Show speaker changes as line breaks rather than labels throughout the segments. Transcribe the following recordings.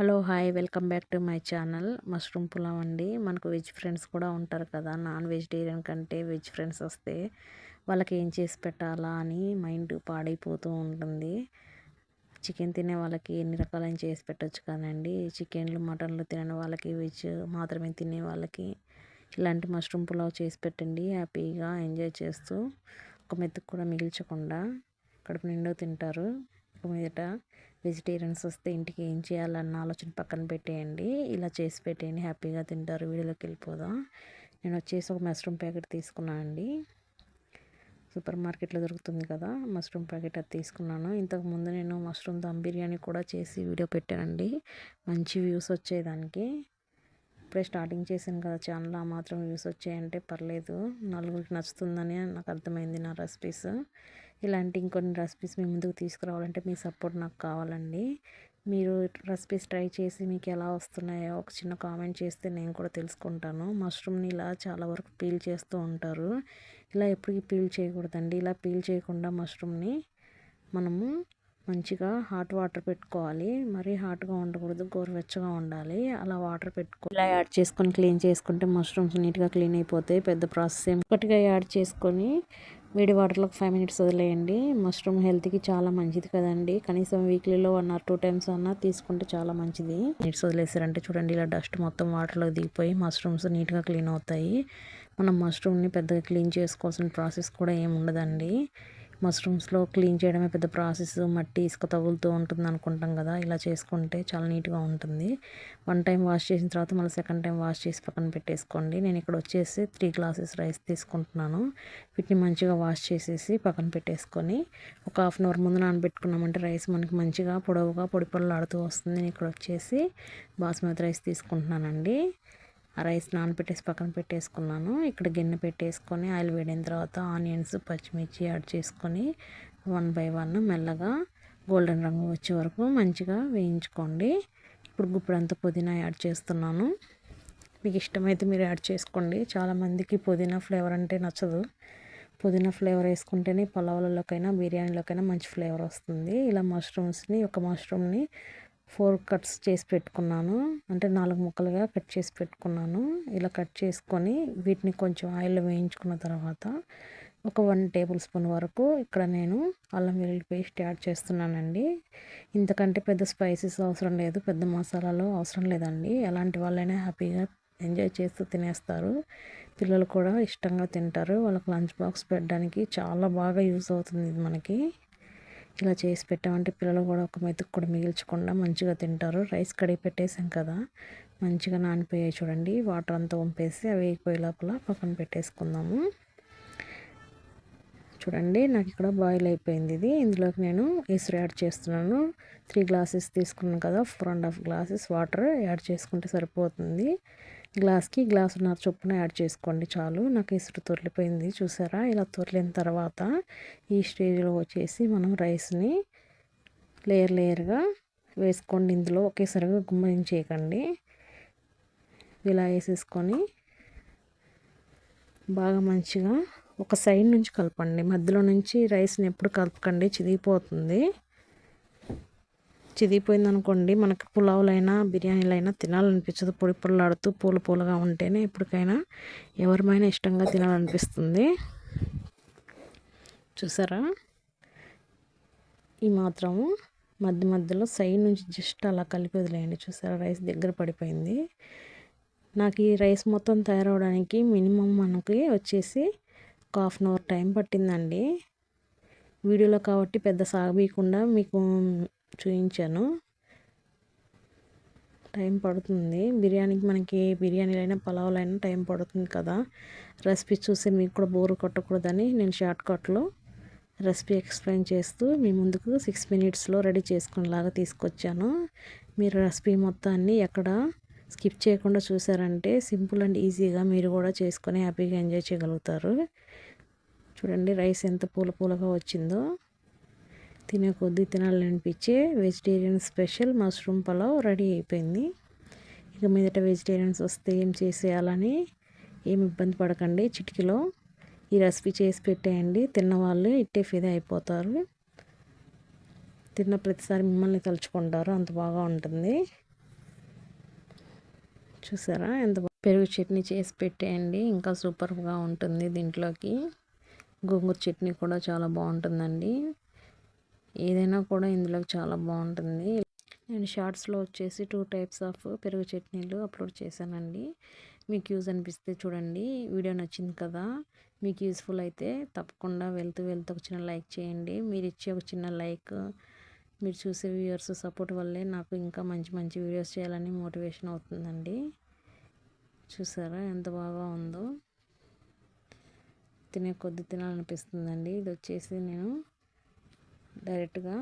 Hello hi welcome back to my channel. Mushroom pulao అండి. మనకు veg friends కూడా ఉంటారు కదా. నాన్ వెజిటేరియన్ కంటే వెజ్ ఫ్రెండ్స్ వస్తే వాళ్ళకి ఏం చేసి పెట్టాలా అని మైండ్ పాడైపోతూ ఉంటుంది. చికెన్ తినే వాళ్ళకి ఎన్ని రకాలైన చేసి పెట్టచ్చు కదండి చికెన్లు మటన్లు తినని వాళ్ళకి వెజ్ మాత్రమే తినే వాళ్ళకి ఇలాంటి మష్రూమ్ పులావ్ చేసి పెట్టండి. హ్యాపీగా ఎంజాయ్ చేస్తూ ఒక మెతుకు కూడా మిగిల్చకుండా కడుపు నిండా తింటారు. ఒక మీదట వెజిటేరియన్స్ వస్తే ఇంటికి ఏం చేయాలన్న ఆలోచన పక్కన పెట్టేయండి. ఇలా చేసి పెట్టేయండి. హ్యాపీగా తింటారు. వీడియోలోకి వెళ్ళిపోదాం. నేను వచ్చేసి ఒక మష్రూమ్ ప్యాకెట్ తీసుకున్నాను అండి. సూపర్ మార్కెట్లో దొరుకుతుంది కదా మష్రూమ్ ప్యాకెట్ అది తీసుకున్నాను. ఇంతకుముందు నేను మష్రూమ్ దమ్ బిర్యానీ కూడా చేసి వీడియో పెట్టానండి. మంచి వ్యూస్ వచ్చేదానికి దానికి. ఇప్పుడే స్టార్టింగ్ చేశాను కదా ఛానల్ ఆ మాత్రం వ్యూస్ వచ్చాయంటే పర్లేదు. నలుగురికి నచ్చుతుందని నాకు అర్థమైంది నా రెసిపీస్. ఇలాంటి ఇంకొన్ని రెసిపీస్ మీ ముందుకు తీసుకురావాలంటే మీ సపోర్ట్ నాకు కావాలండి. మీరు రెసిపీస్ ట్రై చేసి మీకు ఎలా వస్తున్నాయో ఒక చిన్న కామెంట్ చేస్తే నేను కూడా తెలుసుకుంటాను. మష్రూమ్ని ఇలా చాలా వరకు పీల్ చేస్తూ ఉంటారు. ఇలా ఎప్పటికీ పీల్ చేయకూడదండి. ఇలా పీల్ చేయకుండా మష్రూమ్ని మనము మంచిగా హాట్ వాటర్ పెట్టుకోవాలి. మరీ హాట్గా ఉండకూడదు గోరువెచ్చగా ఉండాలి. అలా వాటర్ పెట్టుకో ఇలా యాడ్ చేసుకొని క్లీన్ చేసుకుంటే మష్రూమ్స్ నీట్గా క్లీన్ అయిపోతాయి. పెద్ద ప్రాసెస్ ఏం ఒకటిగా యాడ్ చేసుకొని వేడి వాటర్లో ఫైవ్ మినిట్స్ వదిలేయండి. మష్రూమ్ హెల్త్కి చాలా మంచిది కదండి. కనీసం వీక్లీలో వన్ ఆర్ టూ టైమ్స్ అన్నా తీసుకుంటే చాలా మంచిది. మినిట్స్ వదిలేసారంటే చూడండి ఇలా డస్ట్ మొత్తం వాటర్లో దిగిపోయి మష్రూమ్స్ నీట్గా క్లీన్ అవుతాయి. మనం మష్రూమ్ని పెద్దగా క్లీన్ చేసుకోవాల్సిన ప్రాసెస్ కూడా ఏమి ఉండదండి. మష్రూమ్స్లో క్లీన్ చేయడమే పెద్ద ప్రాసెస్. మట్టి ఇసుక తగులుతూ ఉంటుంది అనుకుంటాం కదా ఇలా చేసుకుంటే చాలా నీట్గా ఉంటుంది. వన్ టైం వాష్ చేసిన తర్వాత మళ్ళీ సెకండ్ టైం వాష్ చేసి పక్కన పెట్టేసుకోండి. నేను ఇక్కడ వచ్చేసి త్రీ గ్లాసెస్ రైస్ తీసుకుంటున్నాను. వీటిని మంచిగా వాష్ చేసేసి పక్కన పెట్టేసుకొని ఒక హాఫ్ అన్ అవర్ ముందు నానబెట్టుకున్నామంటే రైస్ మనకి మంచిగా పొడవుగా పొడి పొడలాడుతూ వస్తుంది. నేను ఇక్కడ వచ్చేసి బాస్మతి రైస్ తీసుకుంటున్నానండి. ఆ రైస్ నానబెట్టేసి పక్కన పెట్టేసుకున్నాను. ఇక్కడ గిన్నె పెట్టేసుకొని ఆయిల్ వేడిన తర్వాత ఆనియన్స్ పచ్చిమిర్చి యాడ్ చేసుకొని వన్ బై వన్ మెల్లగా గోల్డెన్ రంగు వచ్చే వరకు మంచిగా వేయించుకోండి. ఇప్పుడు గుప్పుడంతా పుదీనా యాడ్ చేస్తున్నాను. మీకు ఇష్టమైతే మీరు యాడ్ చేసుకోండి. చాలామందికి పుదీనా ఫ్లేవర్ అంటే నచ్చదు. పుదీనా ఫ్లేవర్ వేసుకుంటేనే పలావులలోకైనా బిర్యానీలోకైనా మంచి ఫ్లేవర్ వస్తుంది. ఇలా మష్రూమ్స్ని ఒక మష్రూమ్ని ఫోర్ కట్స్ చేసి పెట్టుకున్నాను. అంటే నాలుగు ముక్కలుగా కట్ చేసి పెట్టుకున్నాను. ఇలా కట్ చేసుకొని వీటిని కొంచెం ఆయిల్లో వేయించుకున్న తర్వాత ఒక వన్ టేబుల్ స్పూన్ వరకు ఇక్కడ నేను అల్లం వెల్లుల్లి పేస్ట్ యాడ్ చేస్తున్నానండి. ఇంతకంటే పెద్ద స్పైసెస్ అవసరం లేదు. పెద్ద మసాలాలు అవసరం లేదండి. ఎలాంటి వాళ్ళైనా హ్యాపీగా ఎంజాయ్ చేస్తూ తినేస్తారు. పిల్లలు కూడా ఇష్టంగా తింటారు. వాళ్ళకి లంచ్ బాక్స్ పెట్టడానికి చాలా బాగా యూస్ అవుతుంది ఇది మనకి. ఇలా చేసి పెట్టామంటే పిల్లలు కూడా ఒక మెతుకు కూడా మిగిల్చకుండా మంచిగా తింటారు. రైస్ కడిగి పెట్టేసాం కదా. మంచిగా నానిపోయాయి చూడండి. వాటర్ అంతా వంపేసి అవి వేగిపోయే లోపల పక్కన పెట్టేసుకుందాము. చూడండి నాకు ఇక్కడ బాయిల్ అయిపోయింది ఇది. ఇందులోకి నేను ఎసురు యాడ్ చేస్తున్నాను. త్రీ గ్లాసెస్ తీసుకున్నాను కదా. Four and half glasses water add చేసుకుంటే సరిపోతుంది. గ్లాస్కి గ్లాసున్నర చొప్పున యాడ్ చేసుకోండి చాలు. నాకు ఇసురు తొరిలిపోయింది చూసారా? ఇలా తొలిన తర్వాత ఈ స్టేజ్లో వచ్చేసి మనం రైస్ని లేయర్ లేయర్గా వేసుకోండి. ఇందులో ఒకేసారిగా గుమ్మరించేయకండి ఇలా వేసేసుకొని బాగా మంచిగా ఒక సైడ్ నుంచి కలపండి. మధ్యలో నుంచి రైస్ని ఎప్పుడు కలపకండి చిదిగిపోతుంది. చిదిగిపోయింది అనుకోండి మనకి పులావులైనా బిర్యానీలైనా తినాలనిపించదు. పొడి పొడలాడుతూ పూల పూలగా ఉంటేనే ఎప్పటికైనా ఎవరిమైనా ఇష్టంగా తినాలనిపిస్తుంది. చూసారా? ఈ మాత్రము మధ్య మధ్యలో సైడ్ నుంచి జస్ట్ అలా కలిపి వదిలేయండి. చూసారా? రైస్ దగ్గర పడిపోయింది. నాకు ఈ రైస్ మొత్తం తయారవడానికి మినిమం మనకి వచ్చేసి ఒక హాఫ్ అన్ అవర్ టైం పట్టిందండి. వీడియోలో కాబట్టి పెద్ద సాగబీయకుండా మీకు చూపించాను టైం పడుతుంది. బిర్యానీకి మనకి బిర్యానీలైనా పలావులైనా టైం పడుతుంది కదా. రెసిపీ చూసి మీకు కూడా బోరు కొట్టకూడదని నేను షార్ట్కట్లో రెసిపీ ఎక్స్ప్లెయిన్ చేస్తూ మీ ముందుకు సిక్స్ మినిట్స్లో రెడీ చేసుకునేలాగా తీసుకొచ్చాను. మీరు రెసిపీ మొత్తాన్ని ఎక్కడ స్కిప్ చేయకుండా చూసారంటే సింపుల్ అండ్ ఈజీగా మీరు కూడా చేసుకొని హ్యాపీగా ఎంజాయ్ చేయగలుగుతారు. చూడండి రైస్ ఎంత పూల పూలగా వచ్చిందో. తినే కొద్దీ తినాలనిపించే vegetarian special mushroom pulao ready అయిపోయింది. ఇక మీదట వెజిటేరియన్స్ వస్తే ఏం చేసేయాలని ఏమి ఇబ్బంది పడకండి చిటికలో. ఈ రెసిపీ చేసి పెట్టేయండి. తిన్నవాళ్ళు ఇట్టే ఫిదా అయిపోతారు. తిన్న ప్రతిసారి మిమ్మల్ని తలుచుకుంటారు. అంత బాగా ఉంటుంది. చూసారా? ఎంత పెరుగు చట్నీ చేసి పెట్టేయండి. ఇంకా సూపర్గా ఉంటుంది దీంట్లోకి. గోంగూర చట్నీ కూడా చాలా బాగుంటుందండి. ఏదైనా కూడా ఇందులోకి చాలా బాగుంటుంది. నేను షార్ట్స్లో వచ్చేసి టూ టైప్స్ ఆఫ్ పెరుగు చట్నీలు అప్లోడ్ చేశానండి. మీకు యూజ్ అనిపిస్తే చూడండి. వీడియో నచ్చింది కదా మీకు యూస్ఫుల్ అయితే తప్పకుండా వెళ్తూ వెళ్తూ ఒక చిన్న లైక్ చేయండి. మీరు ఇచ్చే ఒక చిన్న లైక్ మీరు చూసే వ్యూవర్స్ సపోర్ట్ వల్లే నాకు ఇంకా మంచి మంచి వీడియోస్ చేయాలని మోటివేషన్ అవుతుందండి. చూసారా ఎంత బాగా ఉందో? తినే కొద్ది తినాలనిపిస్తుందండి. ఇది వచ్చేసి నేను డైరెక్ట్గా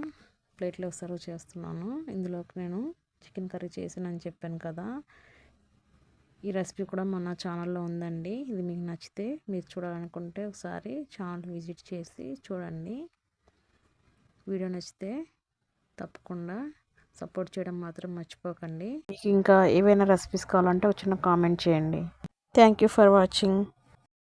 ప్లేట్లో సర్వ్ చేస్తున్నాను. ఇందులోకి నేను చికెన్ కర్రీ చేసానని చెప్పాను కదా. ఈ రెసిపీ కూడా మన ఛానల్లో ఉందండి. ఇది మీకు నచ్చితే మీరు చూడాలనుకుంటే ఒకసారి ఛానల్ విజిట్ చేసి చూడండి. వీడియో నచ్చితే తప్పకుండా సపోర్ట్ చేయడం మాత్రం మర్చిపోకండి. మీకు ఇంకా ఏవైనా రెసిపీస్ కావాలంటే వచ్చిన కామెంట్ చేయండి. Thank you for watching